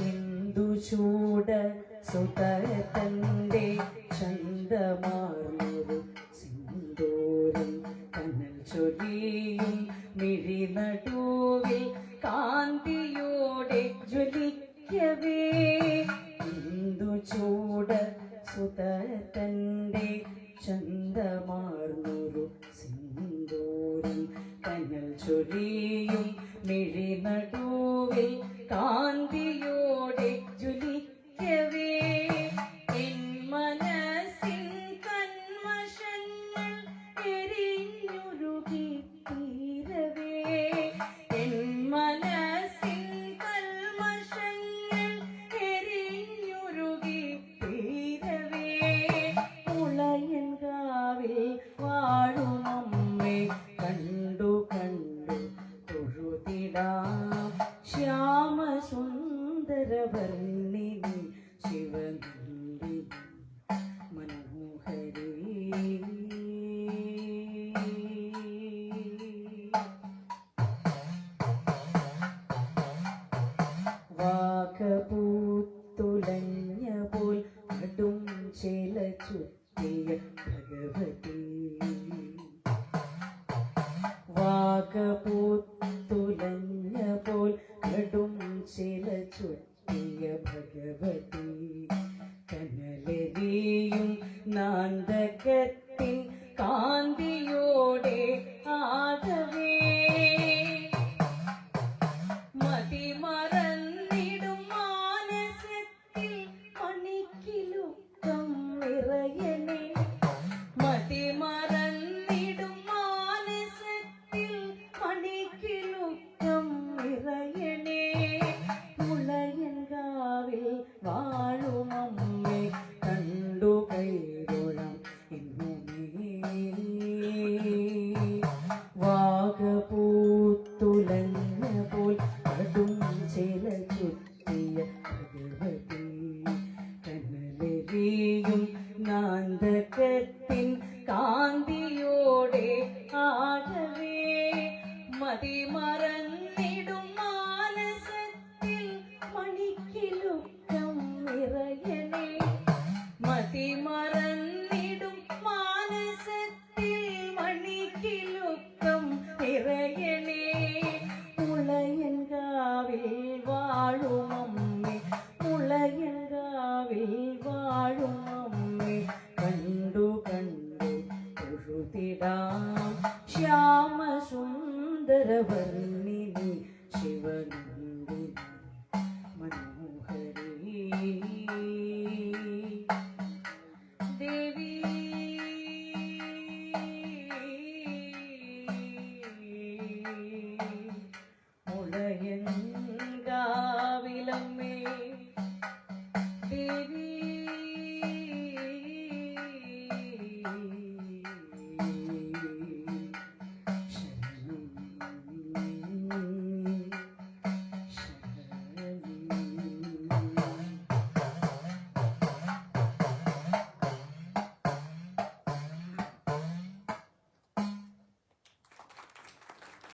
എന്തു ചൂട സുതരത്തന്റെ ചന്തമാർന്നൊരു സിന്ദൂരം കനൽ ചൊല്ലിയും മിഴി നടുവിൽ കാന്തിയോടെ ജ്വലിക്കവേ. എന്തു ചൂട സുതരത്തന്റെ ചന്തമാർന്നൊരു സിന്ദൂരം ചൊരിയും മിഴി നടുവിൽ അടും ചേല ചുറ്റിയ ഭഗവതി. വാഗപൂത്തുലഞ്ഞ പോൽ കടും ചേല ചുറ്റിയ ഭഗവതി. കനലരിയും നാന്തകത്തിൻ കാന്തിയോടെ ആകവേ വാഴുമമ്മേ കണ്ടു കൈകൊള്ളാം ഇന്നുമേ വാഗപൂത്തുലഞ്ഞ പോൽ കടും ചില ചുറ്റിയ ഭഗവതി നാന്തകത്തിൻ കാന്തിയോടെ ശ്രീരാം ശ്യാമസുന്ദരവർണിനി ശിവനന്ദിനി മനോഹരി. ദേവി. ഉളയങ്കാവിലമ്മേ ദേവി.